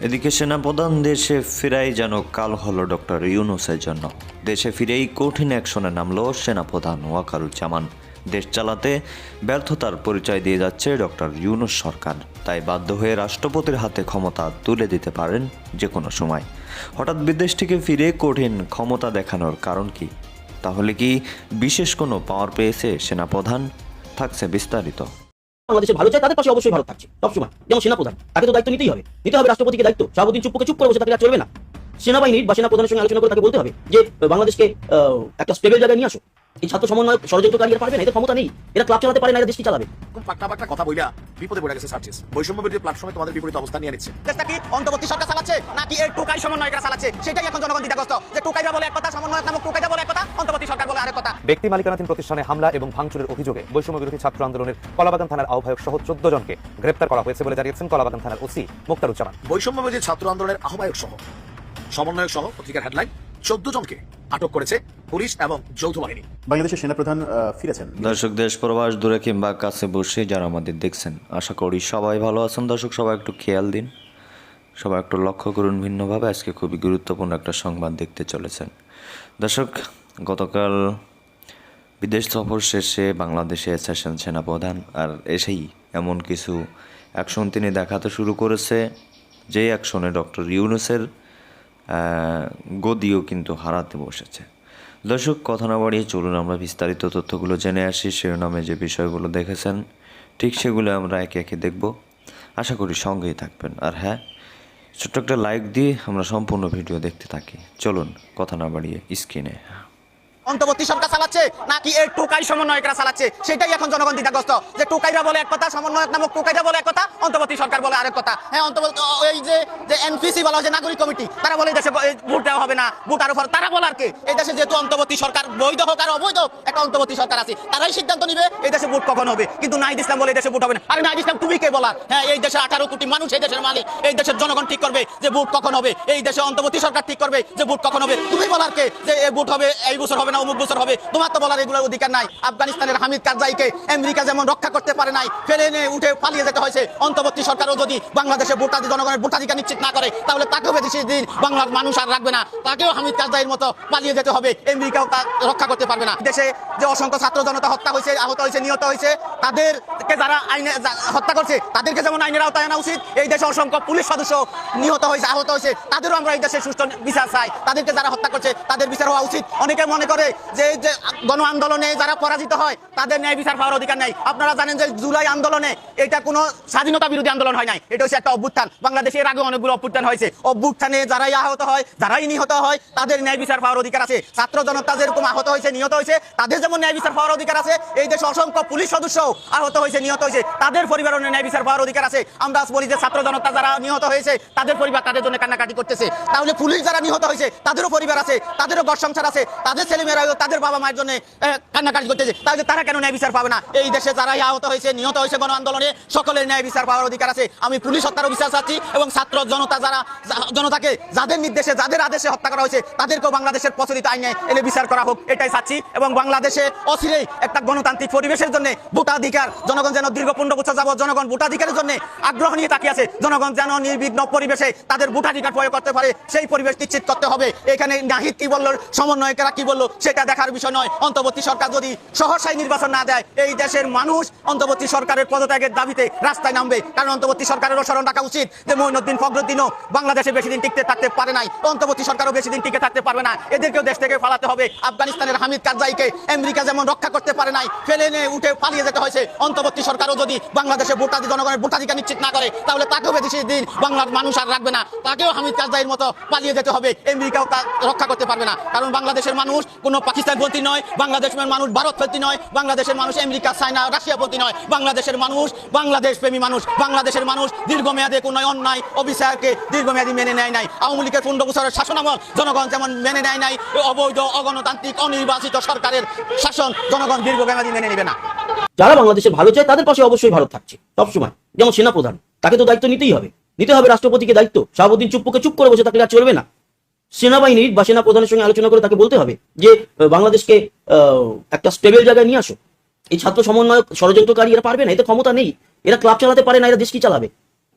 এদিকে সেনাপ্রধান দেশে ফিরাই যেন কাল হলো ডক্টর ইউনুসের জন্য। দেশে ফিরেই কঠিন অ্যাকশনে নামলো সেনাপ্রধান ওয়াকারুজ্জামান। দেশ চালাতে ব্যর্থতার পরিচয় দিয়ে যাচ্ছে ডক্টর ইউনুস সরকার। তাই বাধ্য হয়ে রাষ্ট্রপতির হাতে ক্ষমতা তুলে দিতে পারেন যে কোনো সময়। হঠাৎ বিদেশ থেকে ফিরে কঠিন ক্ষমতা দেখানোর কারণ কি? তাহলে কি বিশেষ কোনো পাওয়ার পেয়েছে সেনাপ্রধান? থাকছে বিস্তারিত। বাংলাদেশের ভালো চায় তাদের পাশে অবশ্যই ভারত থাকছে সবসময় যেমন সেনাপ্রধান তাকে তো দায়িত্ব নিতেই হবে। নিতে হবে রাষ্ট্রপতিকে দায়িত্ব। সারাদিন চুপ করে চুপ করে বসে থাকলে আর চলবে না। সেনাবাহিনীর বা সেনাপ্রধানের সঙ্গে আলোচনা করে তাকে বলতে হবে যে বাংলাদেশকে একটা স্টেবল জায়গায় নিয়ে আসো। এই ছাত্র সমন্বয় ষড়যন্ত্রকারী এরা পারবে না এদের ক্ষমতা নেই। এরা ক্লাব চালাতে পারে না এরা দেশ কি চালাবে কথা বইলা বিপদে পড়ে গেছে সার্চিস। বৈষম্য বিরোধী প্ল্যাটফর্মে তোমাদের বিপরীত অবস্থান নিয়ে নিচ্ছে। দেশটা কি অন্তর্বর্তী সরকার চালাচ্ছে নাকি এর টুকাই সমন্বয়করা চালাচ্ছে? সেটাই এখন জনগণ দ্বিধাগ্রস্ত। যে টুকাইরা বলে এক কথা সমন্বয়ক নামক টুকাইরা বলে এক কথা অন্তর্বর্তী সরকার বলে আরেক কথা ব্যক্তি মালিকানাধীন প্রতিষ্ঠানে হামলা এবং ভাঙচুরের অভিযোগে বৈষম্য বিরোধী ছাত্র আন্দোলনের কলাবাগান থানার আহ্বায়ক সহ চোদ্দ জনকে গ্রেপ্তার করা হয়েছে বলে জানিয়েছেন কলাবাগান থানার ওসি মুক্তারুজ্জামান। বৈষম্য বিরোধী ছাত্র আন্দোলনের আহ্বায়ক সহ সমন্বয়ক সহ পত্রিকার হেডলাইন চোদ্দ জনকে আটক করেছে পুলিশ এবং যৌথ বাহিনী। বাংলাদেশের সেনাপ্রধান ফিরেছেন। দর্শক দেশ প্রবাস দূরে কিংবা কাছে বসে যারা আমাদের দেখছেন আশা করি সবাই ভালো আছেন। দর্শক সবাই একটু খেয়াল দিন। সবাই একটু লক্ষ্য করুন ভিন্নভাবে আজকে খুবই গুরুত্বপূর্ণ একটা সংবাদ দেখতে চলেছেন। দর্শক গতকাল বিদেশ সফর শেষে বাংলাদেশে এসেছেন সেনাপ্রধান। আর এসেই এমন কিছু অ্যাকশন তিনি দেখাতে শুরু করেছে, যে অ্যাকশনে ডক্টর ইউনুসের গদিও কিন্তু হারাতে বসেছে। দর্শক, কথা না বাড়িয়ে চলুন আমরা বিস্তারিত তথ্যগুলো জেনে আসি, শিরোনামে যে বিষয়গুলো দেখেছেন, ঠিক সেগুলো আমরা একে একে দেখব। আশা করি সঙ্গেই থাকবেন। আর হ্যাঁ ছোট্ট একটা লাইক দিয়ে আমরা সম্পূর্ণ ভিডিও দেখতে থাকি। চলুন, কথা না বাড়িয়ে স্ক্রিনে। অন্তর্বর্তী সরকার চালাচ্ছে, নাকি এর টুকাই সমন্বয়করা চালাচ্ছে? সেটাই এখন জনগণ দ্বিধাগ্রস্ত। যে টুকাইরা বলে এক কথা, সমন্বয়ক নামক টুকাইরা বলে এক কথা, অন্তর্বর্তী সরকার বলে আরেক কথা। হ্যাঁ অন্তর্বর্তী এই যে এনপিসি বলা হয়, যে নাগরিক কমিটি, তারা বলে দেশে ভোট দেওয়া হবে না, ভোট আরও ফর- তারা বলার কে? এই দেশে যেহেতু অন্তর্বর্তী সরকার বৈধ হোক আর অবৈধ একটা অন্তর্বর্তী সরকার আছে, তারাই সিদ্ধান্ত নিবে, এই দেশে ভোট কখন হবে। কিন্তু নাইদ ইসলাম বলে দেশে ভোট হবে না। আরে নাইদ ইসলাম, তুমি কে বলার? হ্যাঁ এই দেশে আঠারো কোটি মানুষ, এই দেশের মালিক, এই দেশের জনগণ ঠিক করবে যে ভোট কখন হবে, এই দেশে অন্তর্বর্তী সরকার ঠিক করবে যে ভোট কখন হবে। তুমি বলার কে যে ভোট হবে, এই বছর হবে অমুক হবে। তোমার তো বলার এগুলোর অধিকার নাই। আফগানিস্তানের হামিদ কারজাইকে আমেরিকা যেমন রক্ষা করতে পারে নাই, ফেলে উঠে পালিয়ে যেতে হয়েছে। অন্তর্বর্তী সরকারও যদি বাংলাদেশে জনগণের ভোটাধিকার নিশ্চিত না করে, তাহলে তাকেও বেশি দিন। বাংলার মানুষ আর রাখবে না। তাকেও হামিদ কারজাইয়ের মতো পালিয়ে যেতে হবে। আমেরিকাও তা রক্ষা করতে পারবে না। দেশে যে অসংখ্য ছাত্র জনতা হত্যা হয়েছে, আহত হয়েছে, নিহত হয়েছে, তাদেরকে যারা আইনে হত্যা করছে, তাদেরকে যেমন আইনের আওতায় আনা উচিত, এই দেশে অসংখ্য পুলিশ সদস্য নিহত হয়েছে, আহত হয়েছে, তাদেরও আমরা এই দেশে বিচার চাই। তাদেরকে যারা হত্যা করছে, তাদের বিচার হওয়া উচিত। অনেকে মনে করে যে যে গণ আন্দোলনে যারা পরাজিত হয়, তাদের ন্যায় বিচার পাওয়ার অধিকার নাই। আপনারা জানেন যে জুলাই আন্দোলনে এটা কোনো স্বাধীনতা বিরোধী আন্দোলন হয় নাই। এটা হচ্ছে একটা অভ্যুত্থান। বাংলাদেশে এর আগে অনেকগুলো অভ্যুত্থান হয়েছে। অভ্যুত্থানে যারাই আহত হয়, যারাই নিহত হয়, তাদের ন্যায় বিচার পাওয়ার অধিকার আছে। ছাত্র জনতা যেরকম আহত হয়েছে, নিহত হয়েছে, তাদের যেমন ন্যায় বিচার পাওয়ার অধিকার আছে, এই দেশে অসংখ্য পুলিশ সদস্য আহত হয়েছে, নিহত হয়েছে। তাদের পরিবারের ন্যায় বিচার পাওয়ার অধিকার আছে। আমরা আজ বলি যে ছাত্র জনতা যারা নিহত হয়েছে, তাদের পরিবার তাদের জন্য কান্নাকাটি করতেছে। তাহলে পুলিশ যারা নিহত হয়েছে, তাদেরও পরিবার আছে, তাদেরও ঘর সংসার আছে, তাদের ছেলেমেয়েরাও তাদের বাবা মায়ের জন্য কান্নাকাটি করতেছে। তাহলে তারা কেন ন্যায় বিচার পাবে না? এই দেশে যারাই আহত হয়েছে, নিহত হয়েছে গণ আন্দোলনে, সকলের ন্যায় বিচার পাওয়ার অধিকার আছে। আমি পুলিশ হত্যারও বিচার চাচ্ছি এবং ছাত্র জনতা যারা, জনতাকে যাদের নির্দেশে, যাদের আদেশে হত্যা করা হয়েছে, তাদেরকেও বাংলাদেশের প্রচলিত আইনে এনে বিচার করা হোক, এটাই চাচ্ছি। এবং বাংলাদেশে অচিরেই একটা গণতান্ত্রিক পরিবেশের জন্য ভোটাধিকার, জনগণ যেন দীর্ঘ পনেরো বছর যাবত জনগণ ভোটাধিকারের জন্য আগ্রহ নিয়ে তাকিয়ে আছে, জনগণ যেন নির্বিঘ্ন পরিবেশে তাদের ভোটাধিকার প্রয়োগ করতে পারে, সেই পরিবেশ নিশ্চিত করতে হবে। এখানে নাহিদ কি বলল, সমন্বয়কেরা কি বলল সেটা দেখার বিষয় নয়। অন্তর্বর্তী সরকার যদি সহসাই নির্বাচন না দেয়, এই দেশের মানুষ অন্তর্বর্তী সরকারের পদত্যাগের দাবিতে রাস্তায় নামবে। কারণ অন্তর্বর্তী সরকারেরও স্মরণ রাখা উচিত যে মইনুদ্দিন ফখরুদ্দিনও বাংলাদেশে বেশি দিন টিকতে থাকতে পারে নাই। অন্তর্বর্তী সরকারও বেশি দিন টিকে থাকতে পারবে না। এদেরকেও দেশ থেকে ফালাতে হবে। আফগানিস্তানের হামিদ কারজাইকে আমেরিকা যেমন রক্ষা করতে পারে নাই, ফেলে এনে উঠে পালিয়ে যেতে হয়েছে। অন্তর্বর্তী সরকারও যদি বাংলাদেশে ভোটাধি জনগণের ভোটাধিকার নিশ্চিত না করে, তাহলে তাকেও বেশি দিন বাংলার মানুষ আর রাখবে না। তাকেও হামিদ কারজাইয়ের মতো পালিয়ে যেতে হবে। আমেরিকাও তা রক্ষা করতে পারবে না। কারণ বাংলাদেশের মানুষ কোনো পাকিস্তানপন্থী নয়, বাংলাদেশের মানুষ ভারতপন্থী নয়, বাংলাদেশের মানুষ আমেরিকা, চায়না, রাশিয়াপন্থী নয়, বাংলাদেশের মানুষ বাংলাদেশ প্রেমী মানুষ, বাংলাদেশের মানুষ দীর্ঘমেয়াদে কোনো অন্যায় অবিচারকে দীর্ঘমেয়াদী মেনে নেয় নাই। আওয়ামী লীগের পনেরো বছরের শাসনামল জনগণ যেমন মেনে নেয় নাই অবৈধ, অগণতান্ত্রিক, অনির্বাচিত সরকারের শাসন জনগণ দীর্ঘমেয়াদী মেনে নেবে না। যারা বাংলাদেশের ভালো চায়, তাদের পাশে অবশ্যই ভারত থাকছে, সবসময়। যেমন সেনাপ্রধান, তাকে তো দায়িত্ব নিতেই হবে। নিতে হবে রাষ্ট্রপতিকে দায়িত্ব। সারাদিন চুপ করে চুপ করে বসে থাকলে আর চলবে না। সেনাবাহিনীর বা সেনাপ্রধানের সঙ্গে আলোচনা করে তাকে বলতে হবে যে বাংলাদেশকে একটা স্টেবল জায়গায় নিয়ে আসো। এই ছাত্র সমন্বয় ষড়যন্ত্রকারী এরা পারবে না, এতে ক্ষমতা নেই। এরা ক্লাব চালাতে পারে না, এরা দেশ কি চালাবে?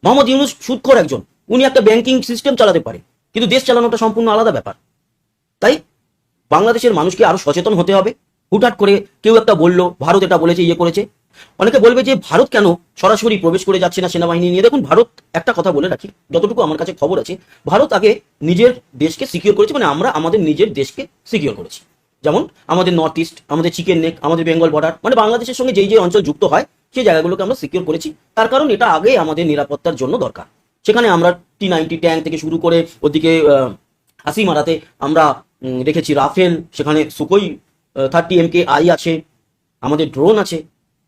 মোহাম্মদ ইউনুস সুদখোর একজন। উনি একটা ব্যাংকিং সিস্টেম চালাতে পারে, কিন্তু দেশ চালানোটা সম্পূর্ণ আলাদা ব্যাপার। তাই বাংলাদেশের মানুষকে আরও সচেতন হতে হবে। হুটহাট করে কেউ একটা বলল, ভারত এটা বলেছে ইয়ে করেছে। অনেকে বলবে যে ভারত কেন সরাসরি প্রবেশ করে যাচ্ছে না সেনাবাহিনী নিয়ে? দেখুন, ভারত একটা কথা বলে রাখি, যতটুকু আমার কাছে খবর আছে, ভারত আগে নিজের দেশকে সিকিউর করেছে মানে আমরা আমাদের নিজের দেশকে সিকিউর করেছি। যেমন আমাদের নর্থ ইস্ট আমাদের চিকেন নেক আমাদের বেঙ্গল বর্ডার মানে বাংলাদেশের সঙ্গে যেই যে অঞ্চল যুক্ত হয়, সেই জায়গাগুলোকে আমরা সিকিউর করেছি। তার কারণ এটা আগে আমাদের নিরাপত্তার জন্য দরকার। সেখানে আমরা টি নাইনটি ট্যাঙ্ক থেকে শুরু করে ওদিকে হাসি মারাতে আমরা রেখেছি রাফেল, সেখানে Sukhoi thirty M K I আছে, আমাদের ড্রোন আছে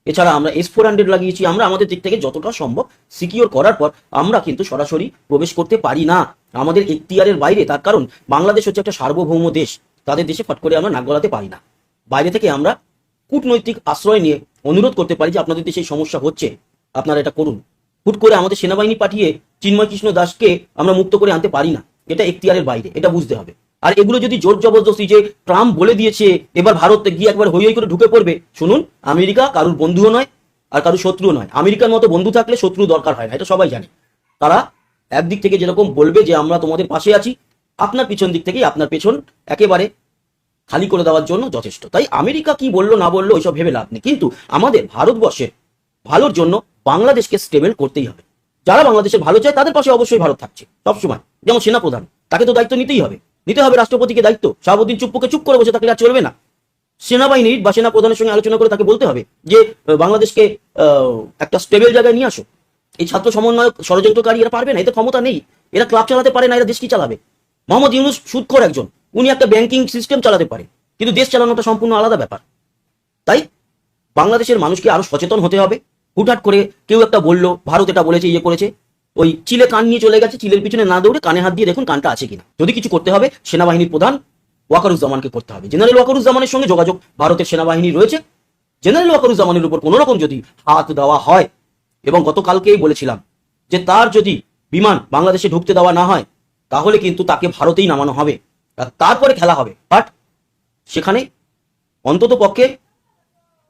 এছাড়া আমরা এস ফোর হান্ড্রেড লাগিয়েছি, আমরা আমাদের দিক থেকে যতটা সম্ভব সিকিওর করার পর আমরা কিন্তু সরাসরি প্রবেশ করতে পারি না। আমাদের এখতিয়ারের বাইরে, তার কারণ বাংলাদেশ হচ্ছে একটা সার্বভৌম দেশ। তাদের দেশে ফট করে আমরা নাক গলাতে পারি না। বাইরে থেকে আমরা কূটনৈতিক আশ্রয় নিয়ে অনুরোধ করতে পারি যে আপনাদের দেশে সমস্যা হচ্ছে। আপনারা এটা করুন। হুট করে আমাদের সেনাবাহিনী পাঠিয়ে চিন্ময় কৃষ্ণ দাসকে আমরা মুক্ত করে আনতে পারি না। এটা এখতিয়ারের বাইরে, এটা বুঝতে হবে। আর এগুলো যদি জোর জবরদস্তি যে ট্রাম্প বলে দিয়েছে, এবার ভারতে গিয়ে একবার হই হই করে ঢুকে পড়বে। শুনুন, আমেরিকা কারুর বন্ধুও নয় আর কারুর শত্রুও নয়। আমেরিকার মতো বন্ধু থাকলে শত্রু দরকার হয় না, এটা সবাই জানে। তারা একদিক থেকে যেরকম বলবে যে আমরা তোমাদের পাশে আছি, আপনার পিছন দিক থেকেই আপনার পেছন একেবারে খালি করে দেওয়ার জন্য যথেষ্ট। তাই আমেরিকা কি বলল, না বলল ওইসব ভেবে লাভ নেই। কিন্তু আমাদের ভারতবর্ষের ভালোর জন্য বাংলাদেশকে স্টেবল করতেই হবে। যারা বাংলাদেশের ভালো চায়, তাদের পাশে অবশ্যই ভারত থাকছে, সবসময়। যেমন সেনাপ্রধান, তাকে তো দায়িত্ব নিতেই হবে। নিতে হবে রাষ্ট্রপতিকে দায়িত্ব। শাহাবুদ্দিন চুপ্পুকে চুপ করে বসে থাকলে আর চলবে না। সেনাবাহিনীর বা সেনা প্রধানের সঙ্গে আলোচনা করে তাকে বলতে হবে যে বাংলাদেশকে একটা স্টেবল জায়গায় নিয়ে আসো। এই ছাত্র সমন্বয়ক ষড়যন্ত্রকারী এরা পারবে না, এতে ক্ষমতা নেই। এরা ক্লাব চালাতে পারে না, এরা দেশ কি চালাবে? মোহাম্মদ ইউনুস সুদখোর একজন। উনি একটা ব্যাংকিং সিস্টেম চালাতে পারে। কিন্তু দেশ চালানোটা সম্পূর্ণ আলাদা ব্যাপার। তাই বাংলাদেশের মানুষকে আরও সচেতন হতে হবে। হুটহাট করে কেউ একটা বলল, ভারত এটা বলেছে ইয়ে করেছে। ওই চিলে কান নিয়ে চলে গেছে, চিলের পিছনে না দৌড়ে কানে হাত দিয়ে দেখুন কানটা আছে কিনা। যদি কিছু করতে হবে, সেনাবাহিনীর প্রধান ওয়াকারুজ্জামানকে করতে হবে। জেনারেল ওয়াকারুজ্জামানের সঙ্গে যোগাযোগ, ভারতের সেনাবাহিনী রয়েছে। জেনারেল ওয়াকারুজ্জামানের উপর কোনো রকম যদি হাত দেওয়া হয়, এবং গতকালকেই বলেছিলাম যে তার যদি বিমান বাংলাদেশে ঢুকতে দেওয়া না হয়, তাহলে কিন্তু তাকে ভারতেই নামানো হবে। তারপরে খেলা হবে। বাট সেখানে অন্তত পক্ষে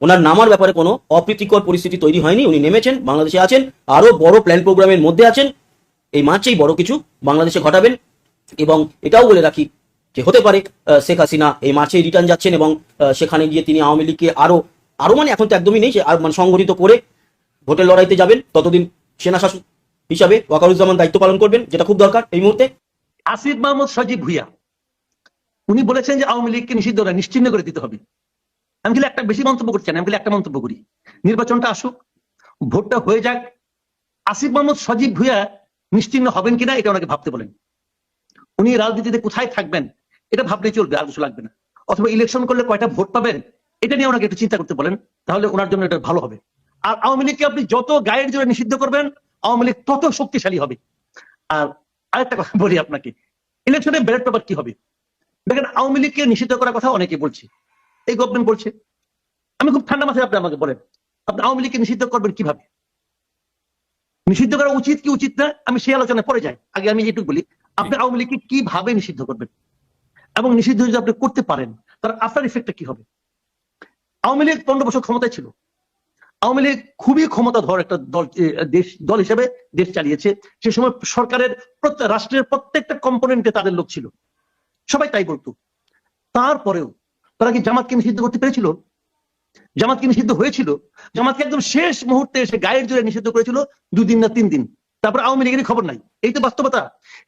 ওনার নামার ব্যাপারে কোনো অপ্রীতিকর পরিস্থিতি তৈরি হয়নি উনি নেমেছেন বাংলাদেশে আছেন আরও বড় প্ল্যান প্রোগ্রামের মধ্যে আছেন এই মার্চেই বড় কিছু বাংলাদেশে ঘটাবেন এবং এটাও বলে রাখি যে হতে পারে শেখ হাসিনা এই মার্চেই রিটার্ন যাচ্ছেন এবং সেখানে গিয়ে তিনি আওয়ামী লীগকে আরও আরও মানে এখন তো একদমই নেই আর মানে সংগঠিত করে ভোটের লড়াইতে যাবেন ততদিন সেনা শাসক হিসাবে ওয়াকারুজ্জামান দায়িত্ব পালন করবেন যেটা খুব দরকার এই মুহূর্তে। আসিফ মাহমুদ সজীব ভুইয়া উনি বলেছেন যে আওয়ামী লীগকে নিষিদ্ধ নয়, নিশ্চিহ্ন করে দিতে হবে। আমি খালি একটা বেশি মন্তব্য করছি না, আমি খালি একটা মন্তব্য করি। নির্বাচনটা আসুক, ভোটটা হয়ে যাক, আসিফ মাহমুদ সজীব ভুইয়া নিশ্চিহ্ন হবেন কিনা এটা ওনাকে ভাবতে বলেন। উনি রাজনীতিতে কোথায় থাকবেন, এটা ভাবলে চলবে, আর কিছু লাগবে না। অথবা ইলেকশন করলে কয়টা ভোট পাবেন, এটা নিয়ে ওনাকে একটু চিন্তা করতে বলেন, তাহলে ওনার জন্য এটা ভালো হবে। আর আওয়ামী লীগকে আপনি যত গায়ের জোরে নিষিদ্ধ করবেন, আওয়ামী লীগ তত শক্তিশালী হবে। আর আরেকটা কথা বলি আপনাকে ইলেকশনে ব্যালট পেপার কি হবে? দেখেন, আওয়ামী লীগকে নিষিদ্ধ করার কথা অনেকে বলছে। এই গভর্নমেন্ট বলছে। আমি খুব ঠান্ডা মাথায় আপনি আমাকে বলেন। আপনি আওয়ামী লীগকে নিষিদ্ধ করবেন কীভাবে? নিষিদ্ধ করা উচিত কি উচিত না? আমি সেই আলোচনায় পরে যাই। আগে আমি এটুকু বলি, আপনি আওয়ামী লীগকে কীভাবে নিষিদ্ধ করবেন? এবং নিষিদ্ধ যদি আপনি করতে পারেন, তার আফটার ইফেক্টটা কি হবে? আওয়ামী লীগ পনেরো বছর ক্ষমতায় ছিল। আওয়ামী লীগ খুবই ক্ষমতাধর একটা দল দেশ, দল হিসেবে দেশ চালিয়েছে। সে সময় সরকারের রাষ্ট্রের প্রত্যেকটা কম্পোনেন্টে তাদের লোক ছিল। সবাই তাই বলতো। তারপরেও তারা কি জামাতকে নিষিদ্ধ করতে পেরেছিল? জামাতকে নিষিদ্ধ হয়েছিল? জামাতকে একদম শেষ মুহূর্তে এসে গায়ের জোরে নিষিদ্ধ করেছিল দুদিন না তিন দিন। তারপর আওয়ামী লীগের খবর নাই। এই তো বাস্তবতা।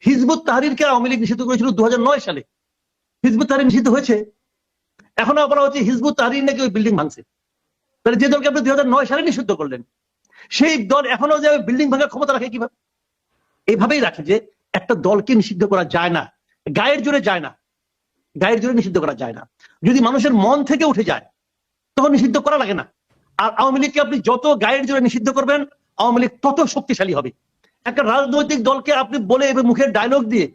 হিজবুত তাহারিরকে আওয়ামী লীগ নিষিদ্ধ করেছিল দু সালে। হিজবুত তাহারির নিষিদ্ধ হয়েছে। এখন বলা হচ্ছে হিজবুত তাহারির নাকি ওই বিল্ডিং ভাঙছে। তাহলে যে দলকে আপনি দু হাজার নয় সালে নিষিদ্ধ করলেন, সেই দল এখনও যে বিল্ডিং ভাঙার ক্ষমতা রাখে কীভাবে? এভাবেই রাখে যে একটা দলকে নিষিদ্ধ করা যায় না। গায়ের জোরে যায় না। গায়ের জোরে নিষিদ্ধ করা যায় না। যদি মানুষের মন থেকে উঠে যায়, তখন নিষিদ্ধ করা লাগে না। আর আওয়ামী লীগকে আপনি যত গায়ের জোরে নিষিদ্ধ করবেন, আওয়ামী লীগ তত শক্তিশালী হবে। একটা রাজনৈতিক দলকে আপনি বলে এবং মুখের ডায়লগ দিয়ে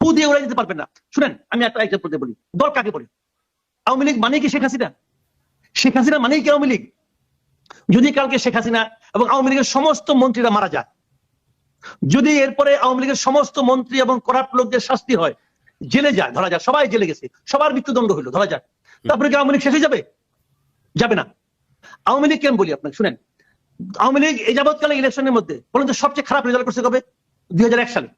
পু দিয়ে উড়াই দিতে পারবেন না। শুনেন, আমি একটা এক্সাম্পল দিয়ে বলি। দল কাকে বলি? আওয়ামী লীগ মানে কি শেখ হাসিনা? শেখ হাসিনা মানেই কি আওয়ামী লীগ? যদি কালকে শেখ হাসিনা এবং আওয়ামী লীগের সমস্ত মন্ত্রীরা মারা যায়, যদি এরপরে আওয়ামী লীগের সমস্ত মন্ত্রী এবং করাপ্ট লোকদের শাস্তি হয় জেলে যায়, ধরা যায় সবাই জেলে গেছে, সবার মৃত্যুদণ্ড হইল, ধরা যায় তারপরে কি আওয়ামী লীগ শেষ যাবে? যাবে না। আওয়ামী লীগ কেন বলি আপনাকে? শুনেন, আওয়ামী লীগ এই যাবৎকালে ইলেকশনের মধ্যে বলেন তো সবচেয়ে খারাপ রেজাল্ট করছে কবে? দুই হাজার এক সালে।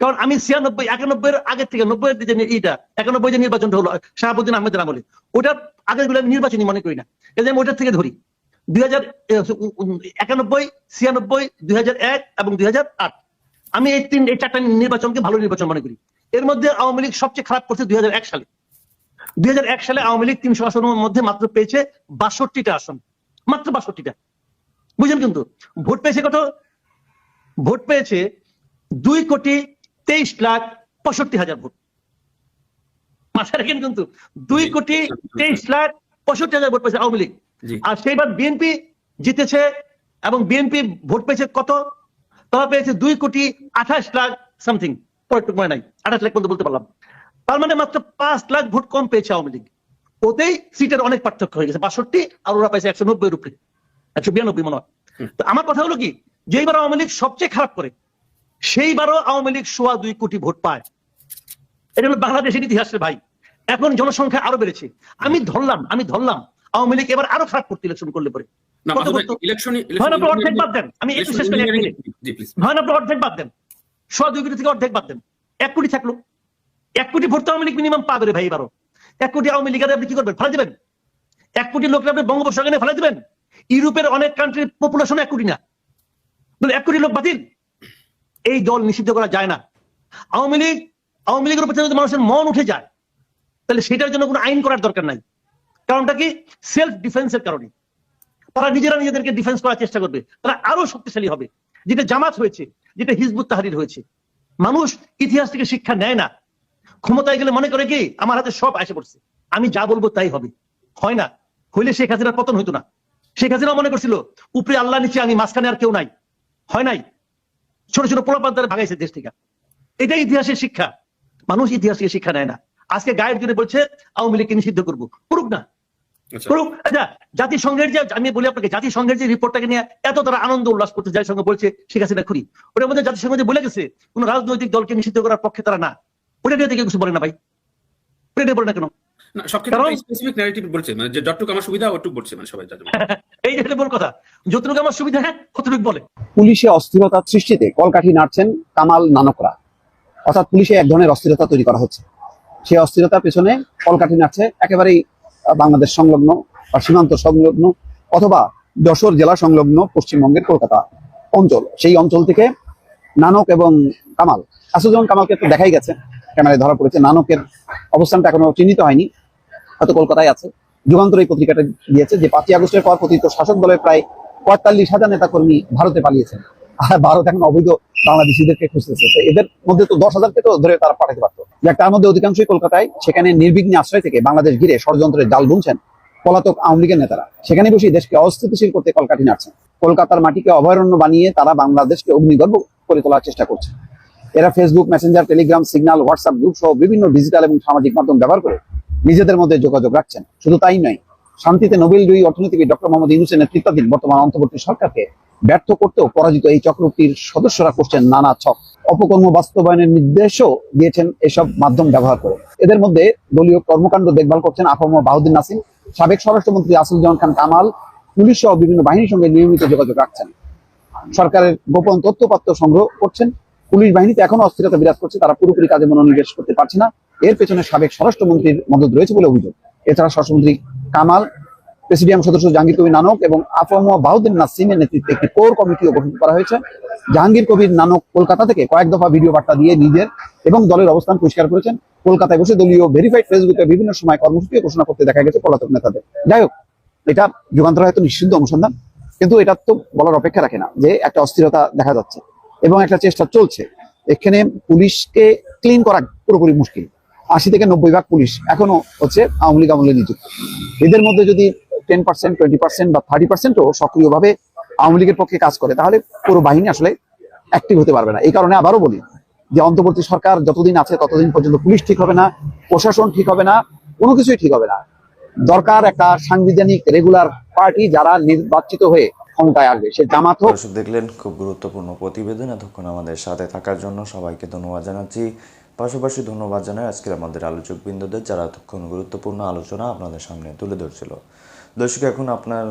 কারণ আমি ছিয়ানব্বই একানব্বই আগের থেকে নব্বই যে এইটা একানব্বই যে নির্বাচনটা হলো, শাহাবুদ্দিন আহমেদের আমলে, ওটার আগেরগুলো আমি নির্বাচনী মনে করি না। কাজে আমি ওটার থেকে ধরি, দুই হাজার একানব্বই, ছিয়ানব্বই, দুই হাজার এক এবং দুই হাজার আট। আমি এই তিন, এই চারটা নির্বাচনকে ভালো নির্বাচন মনে করি। এর মধ্যে আওয়ামী লীগ সবচেয়ে খারাপ করছে দুই সালে। দুই হাজার এক সালে আওয়ামী লীগ তিনশো আসনের মধ্যে মাত্র পেয়েছে বাষট্টিটা আসন। মাত্র বাষট্টিটা। বুঝলেন কিন্তু? ভোট পেয়েছে কত? ভোট পেয়েছে দুই কোটি তেইশ লাখ পঁয়ষট্টি হাজার ভোট। মাথায় রাখেন কিন্তু দুই কোটি তেইশ লাখ পঁয়ষট্টি হাজার ভোট পেয়েছে আওয়ামী লীগ। আর সেইবার বিএনপি জিতেছে এবং বিএনপি ভোট পেয়েছে কত? তারা পেয়েছে দুই কোটি আঠাশ লাখ সামথিং। পরের মনে নাই আঠাশ লাখ পর্যন্ত বলতে পারলাম। তার মানে মাত্র পাঁচ লাখ ভোট কম পেয়েছে আওয়ামী লীগ। ওতেই সিটের অনেক পার্থক্য হয়ে গেছে বাষট্টি আর ওরা পাইছে একশো নব্বই উপরে একশো বিরানব্বই মনে হয়। তো আমার কথা হলো কি যেইবার আওয়ামী লীগ সবচেয়ে খারাপ করে সেইবারও আওয়ামী লীগ সোয়া দুই কোটি ভোট পায়। এটা হলো বাংলাদেশের ইতিহাসের ভাই। এখন জনসংখ্যা আরও বেড়েছে। আমি ধরলাম আমি ধরলাম আওয়ামী লীগ এবার আরও খারাপ করতে ইলেকশন করলে পরে। ইলেকশন অর্ধেক বাদ দেন। আমি একটু শেষ করি, আপনি অর্ধেক বাদ দেন। কোটি থেকে অর্ধেক বাদ দেন। এক কোটি থাকল। এক কোটি ভোট তো আওয়ামী লীগ মিনিমাম পাবে ভাই এবারও। এক কোটি আওয়ামী লীগের আপনি কি করবেন? ফেলে দিবেন? এক কোটি লোকরা আপনি বঙ্গোপসাগরে ফেলে দিবেন? ইউরোপের অনেক কান্ট্রির পপুলেশন এক কোটি না। এক কোটি লোক বাতিল। এই দল নিষিদ্ধ করা যায় না। আওয়ামী লীগ, আওয়ামী লীগের উপর যদি মানুষের মন উঠে যায়, তাহলে সেটার জন্য কোনো আইন করার দরকার নাই। কারণটা কি? সেলফ ডিফেন্সের কারণে। তারা নিজেরা নিজেদেরকে ডিফেন্স করার চেষ্টা করবে। তারা আরও শক্তিশালী হবে। যেটা জামাত হয়েছে যেটা হিজবুত তাহারির হয়েছে। মানুষ ইতিহাস থেকে শিক্ষা নেয় না। ক্ষমতায় গেলে মনে করে কি, আমার হাতে সব এসে পড়ছে। আমি যা বলব তাই হবে। হয় না। হইলে শেখ হাসিনার পতন হইতো না। শেখ হাসিনা মনে করছিল, উপরে আল্লাহ নিচে আমি মাঝখানে আর কেউ নাই। হয় নাই? ছোট ছোট পোলাপান তারা ভাগাইছে দেশ থেকে। এটাই ইতিহাসের শিক্ষা। মানুষ ইতিহাস থেকে শিক্ষা নেয় না। আজকে গায়ের জন্য বলছে, আওয়ামী লীগকে নিষিদ্ধ করব। করুক না। করুক আচ্ছা জাতিসংঘের যে আমি বলি আপনাকে জাতিসংঘের যে রিপোর্টটাকে নিয়ে এত তারা আনন্দ উল্লাস করতে যায় সঙ্গে বলছে শেখ হাসিনা খুরি ওটার মধ্যে জাতিসংঘ যে বলে গেছে কোন রাজনৈতিক দলকে নিষিদ্ধ করার পক্ষে তারা না। ওটা নিয়ে থেকে কিছু বলে না ভাই। ওটা নিয়ে বলে না কেন? না, সব ক্ষেত্রে কারণ- স্পেসিফিক ন্যারেটিভ বলছে মানে যে যতটুকু আমার সুবিধা ওটুকু বলছে মানে সবাই যাতে এই যে বল কথা যতটুকু আমার সুবিধা হ্যাঁ পুলিশে অস্থিরতা সৃষ্টিতে কলকাঠি নাড়ছেন কামাল নানকরা। অর্থাৎ পুলিশে এক ধরনের অস্থিরতা তৈরি করা হচ্ছে। সেই অস্থিরতার পেছনে কলকাঠি নাড়ছে একেবারেই বাংলাদেশ সংলগ্ন বা সীমান্ত সংলগ্ন অথবা যশোর জেলা সংলগ্ন পশ্চিমবঙ্গের কলকাতা অঞ্চল। সেই অঞ্চল থেকে নানক এবং কামাল। আসুজন কামালকে তো দেখাই গেছে, ক্যামেরায় ধরা পড়েছে, নানকের অবস্থানটা এখনও চিহ্নিত হয়নি, হয়তো কলকাতায় আছে। যুগান্তর এই পত্রিকাটা দিয়েছে যে পাঁচই আগস্টের পর পতিত শাসক দলের প্রায় পঁয়তাল্লিশ হাজার নেতাকর্মী ভারতে পালিয়েছেন। ভারত এখন অবৈধ বাংলাদেশিদেরকে খুঁজতেছে। তো এদের মধ্যে তো দশ হাজারকে তো ধরে তারা পাঠাতে পারতো। তার মধ্যে অধিকাংশই কলকাতায়, সেখানে নির্বিঘ্নে আশ্রয় থেকে বাংলাদেশ ঘিরে ষড়যন্ত্রের জাল বুনছেন পলাতক আওয়ামী লীগের নেতারা। সেখানে বসে দেশকে অস্থিতিশীল করতে কলকাঠি নাড়ছেন। কলকাতার মাটিকে অভয়ারণ্য বানিয়ে তারা বাংলাদেশকে অগ্নিগর্ভ করে তোলার চেষ্টা করছে। এরা Facebook Messenger Telegram Signal WhatsApp group সহ বিভিন্ন ডিজিটাল এবং সামাজিক মাধ্যম ব্যবহার করে নিজেদের মধ্যে যোগাযোগ রাখছেন। শুধু তাই নয় শান্তিতে নোবেল জয়ী অর্থনীতিবিদ ডক্টর মোহাম্মদ ইউনুসের নেতৃত্বাধীন বর্তমান অন্তর্বর্তী সরকারকে ব্যর্থ করতেও পরাজিত এই চক্রটির সদস্যরা করছেন নানা ছক। অপকর্ম বাস্তবায়নের নির্দেশও দিয়েছেন এসব মাধ্যম ব্যবহার করে। এদের মধ্যে দলীয় কর্মকাণ্ড দেখভাল করছেন আফম বাহুদ্দিন নাসিম, সাবেক স্বরাষ্ট্রমন্ত্রী আসিফুজ্জামান খান কামাল পুলিশ সহ বিভিন্ন বাহিনীর সঙ্গে নিয়মিত যোগাযোগ রাখছেন। সরকারের গোপন তথ্যপত্র সংগ্রহ করছেন। পুলিশ বাহিনীতে এখনও অস্থিরতা বিরাজ করছে, তারা পুরোপুরি কাজে মনোনিবেশ করতে পারছে না। এর পেছনে সাবেক স্বরাষ্ট্রমন্ত্রীর মদত রয়েছে বলে অভিযোগ। এছাড়া স্বরাষ্ট্রমন্ত্রী কামাল, প্রেসিডিয়াম সদস্য জাহাঙ্গীর কবির নানক এবং আফম বাহুদ্দিন নাসিমের নেতৃত্বে একটি কোর কমিটিও গঠন করা হয়েছে। জাহাঙ্গীর কবির নানক কলকাতা থেকে কয়েক দফা ভিডিও বার্তা দিয়ে নিজের এবং দলের অবস্থান পরিষ্কার করেছেন। কলকাতায় বসে দলীয় ভেরিফাইড ফেসবুকে বিভিন্ন সময় কর্মসূচি ঘোষণা করতে দেখা গেছে পলাতক নেতাদের। যাই হোক, এটা যুগান্তর হয়তো নিষিদ্ধ অনুসন্ধান, কিন্তু এটা তো বলার অপেক্ষা রাখে না যে একটা অস্থিরতা দেখা যাচ্ছে এবং একটা চেষ্টা চলছে। এখানে পুলিশকে ক্লিন করা পুরোপুরি মুশকিল। আশি থেকে নব্বই ভাগ পুলিশ এখনও হচ্ছে আওয়ামী লীগ আমলে নিযুক্ত। এদের মধ্যে যদি টেন পার্সেন্ট টোয়েন্টি পার্সেন্ট বা থার্টি পার্সেন্টও সক্রিয়ভাবে আওয়ামী লীগের পক্ষে কাজ করে, তাহলে পুরো বাহিনী আসলে অ্যাক্টিভ হতে পারবে না। এই কারণে আবারও বলি যে, অন্তর্বর্তী সরকার যতদিন আছে ততদিন পর্যন্ত পুলিশ ঠিক হবে না, প্রশাসন ঠিক হবে না, কোনো কিছুই ঠিক হবে না। দরকার একটা সাংবিধানিক রেগুলার পার্টি যারা নির্বাচিত হয়ে ক্ষমতায় আসবে, সে জামাত হোক। দেখলেন, খুব গুরুত্বপূর্ণ প্রতিবেদন। এতক্ষণ আমাদের সাথে থাকার জন্য সবাইকে ধন্যবাদ জানাচ্ছি। পাশাপাশি ধন্যবাদ জানাই আজকের আমাদের আলোচক বিন্দুদের যারা এতক্ষণ গুরুত্বপূর্ণ আলোচনা আপনাদের সামনে তুলে ধরছিল। দর্শক, এখন আপনার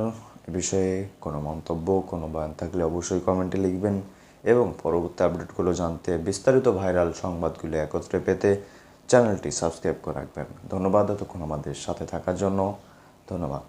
বিষয়ে কোনো মন্তব্য, কোনো বয়ান থাকলে অবশ্যই কমেন্টে লিখবেন এবং পরবর্তী আপডেটগুলো জানতে বিস্তারিত ভাইরাল সংবাদগুলো একত্রে পেতে চ্যানেলটি সাবস্ক্রাইব করে রাখবেন। ধন্যবাদ এতক্ষণ আমাদের সাথে থাকার জন্য। ধন্যবাদ।